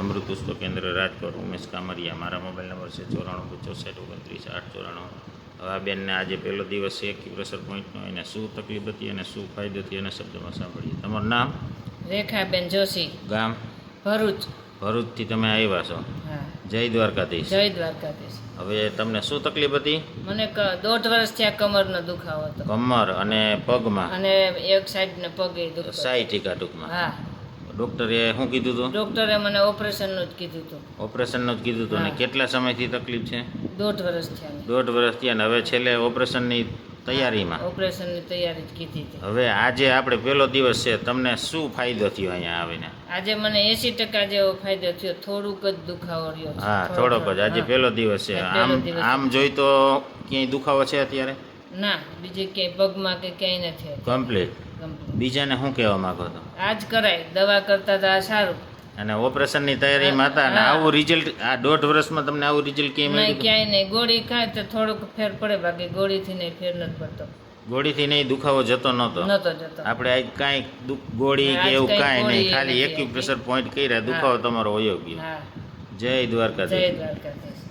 અમૃત પુષ્પ કેન્દ્ર રાજકોટ ઉમેશ કામરિયા મારા મોબાઈલ નંબર છે ચોરાણું ચોસઠ ઓગણત્રીસ આઠ ચોરાણું. હવે આ બેનને આજે પહેલો દિવસ છે એક્યુપ્રેશર પોઈન્ટનો એને શું તકલીફ હતી અને શું ફાયદો થયો એના શબ્દમાં સાંભળીએ. તમારું નામ? રેખાબેન જોશી. ગામ? ભરૂચ. ભરૂચથી તમે આવ્યા છો? જય દ્વારકાધીશ. જય દ્વારકાધીશ. હવે તમને શું તકલીફ હતી? મને દોઢ વર્ષ થયા કમરનો દુખાવો હતો. કમર અને પગમાં? અને એક સાઈડને પગે દુખતો. સાઈ ટીકા ટૂંકમાં. હા. ડૉક્ટરે શું કીધું હતું? ડોક્ટરે મને ઓપરેશનનું જ કીધું હતું. ઓપરેશનનું જ કીધું હતું. અને કેટલા સમયથી તકલીફ છે? દોઢ વર્ષ થયા દોઢ વર્ષ થયા ને હવે છેલ્લે ઓપરેશનની તૈયારીમાં? ઓપરેશનની તૈયારી જ કીધી હતી. હવે આજે આપણે પહેલો દિવસ છે. તમને શું ફાયદો થયો અહીંયા આવીને? આજે મને એસી ટકા જેવો ફાયદો થયો. થોડુંક જ દુખાવો રહ્યો હા થોડોક જ. આજે પહેલો દિવસ છે. આમ આમ જોઈ તો ક્યાંય દુખાવો છે અત્યારે? ના બીજે ક્યાંય પગમાં કે ક્યાંય નથી કમ્પ્લીટ બીજાને શું કહેવા માંગો તો આ જ કરાય દવા કરતા તો આ સારું. અને ઓપરેશનની તૈયારીમાં હતા અને આવું રિઝલ્ટ આ દોઢ વર્ષમાં તમને આવું રિઝલ્ટ કેમ નહીં ક્યાંય નહીં. ગોળી ખાય તો થોડોક ફેર પડે બાકી ગોળીથી નહીં ફેર નથી પડતો. ગોળીથી નહીં દુખાવો જતો નહોતો? નહોતો જતો. આપણે આજ કાંઈ ગોળી કે એવું કાંઈ નહીં. ખાલી એક્યુપ્રેશર પોઈન્ટ કર્યા દુખાવો તમારો વયો ગયો. જય જય જય દ્વારકાધીશ.